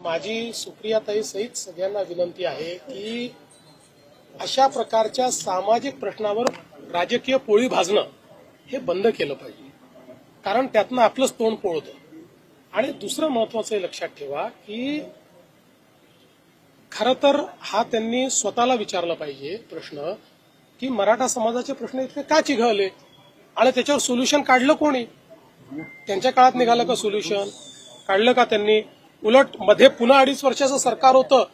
माझी सुप्रियाताई सहित सगळ्यांना विनंती आहे की अशा प्रकारच्या सामाजिक प्रश्नावर राजकीय पोळी भाजणं हे बंद केलं पाहिजे. कारण त्यातनं आपलंच तोंड पोळतं. आणि दुसरं महत्वाचं हे लक्षात ठेवा की खरं तर हा त्यांनी स्वतःला विचारला पाहिजे प्रश्न की मराठा समाजाचे प्रश्न इतके का चिघळले? आणि त्याच्यावर सोल्युशन काढलं कोणी? त्यांच्या काळात निघालं का सोल्युशन काढलं का त्यांनी? उलटमध्ये पुन्हा अडीच वर्षाचं सरकार होतं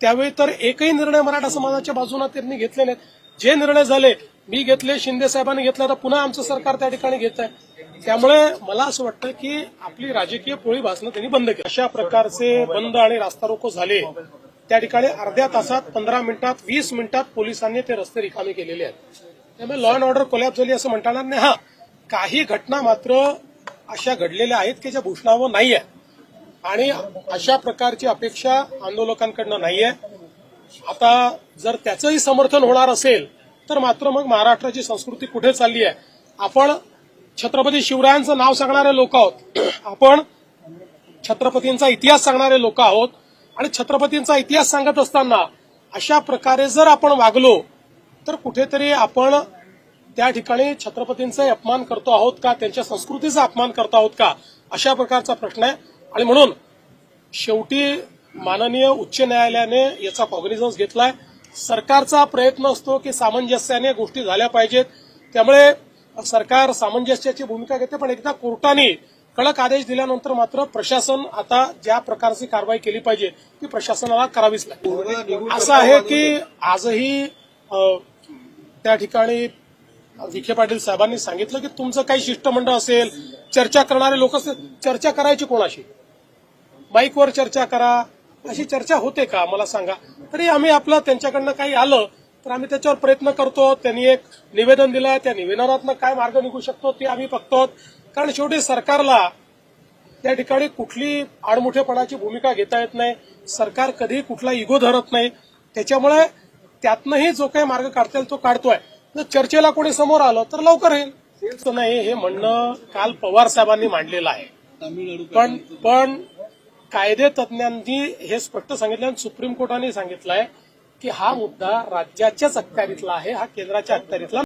त्यावेळी तर एकही निर्णय मराठा समाजाच्या बाजूने त्यांनी घेतले नाहीत. जे निर्णय झाले मी घेतले शिंदे साहेबांनी घेतले तर पुन्हा आमचं सरकार त्या ठिकाणी घेत आहे. त्यामुळे मला असं वाटतं की आपली राजकीय पोळी भासणं त्यांनी बंद केली. अशा प्रकारचे बंद आणि रास्ता रोको झाले. त्या ठिकाणी अर्ध्या तासात पंधरा मिनिटात वीस मिनिटात पोलिसांनी ते रस्ते रिकामे केलेले आहेत. त्यामुळे लॉ अँड ऑर्डर कोलॅप झाली असं म्हणता येणार नाही. हा काही घटना मात्र अशा घडलेल्या आहेत की ज्या भूषणावं नाही आहे आणि अशा प्रकारची अपेक्षा आंदोलकांकडनं नाहीये. आता जर त्याचंही समर्थन होणार असेल तर मात्र मग महाराष्ट्राची संस्कृती कुठे चालली आहे. आपण छत्रपती शिवरायांचं नाव सांगणारे लोक आहोत. आपण छत्रपतींचा इतिहास सांगणारे लोक आहोत. आणि छत्रपतींचा इतिहास सांगत असताना अशा प्रकारे जर आपण वागलो तर कुठेतरी आपण त्या ठिकाणी छत्रपतींचा अपमान करतो आहोत का? त्यांच्या संस्कृतीचा अपमान करतो आहोत का? अशा प्रकारचा प्रश्न आहे. आणि म्हणून शेवटी माननीय उच्च न्यायालयाने याचा कॉग्निझन्स घेतलाय. सरकारचा प्रयत्न असतो की सामंजस्याने गोष्टी झाल्या पाहिजेत. त्यामुळे सरकार सामंजस्याची भूमिका घेते पण एकदा कोर्टाने कडक आदेश दिल्यानंतर मात्र प्रशासन आता ज्या प्रकारची कारवाई केली पाहिजे ती प्रशासनाला करावीच लागेल. असं आहे की आजही त्या ठिकाणी विखे पाटील साहेबांनी सांगितलं की तुमचं काही शिष्टमंडळ असेल चर्चा करणारे लोक चर्चा करायची कोणाशी? बाईकवर चर्चा करा. अशी चर्चा होते का? मला सांगा. तरी आम्ही आपलं त्यांच्याकडनं काही आलं तर आम्ही त्याच्यावर प्रयत्न करतो. त्यांनी एक निवेदन दिलंय त्या निवेदनातनं काय मार्ग निघू शकतो ते आम्ही बघतो. कारण शेवटी सरकारला त्या ठिकाणी कुठली आडमुठेपणाची भूमिका घेता येत नाही. सरकार कधी कुठला इगो धरत नाही. त्याच्यामुळे त्यातनंही जो काही मार्ग काढता येईल तो काढतोय. जर चर्चेला कोणी समोर आलं तर लवकर येईल. नाही हे म्हणणं काल पवार साहेबांनी मांडलेलं आहे. पण पण कायदे तज्ज्ञांनी हे स्पष्ट सांगितलं आणि सुप्रीम कोर्टाने सांगितलंय की हा मुद्दा राज्याच्याच अखत्यारीतला आहे हा केंद्राच्या अखत्यारीतला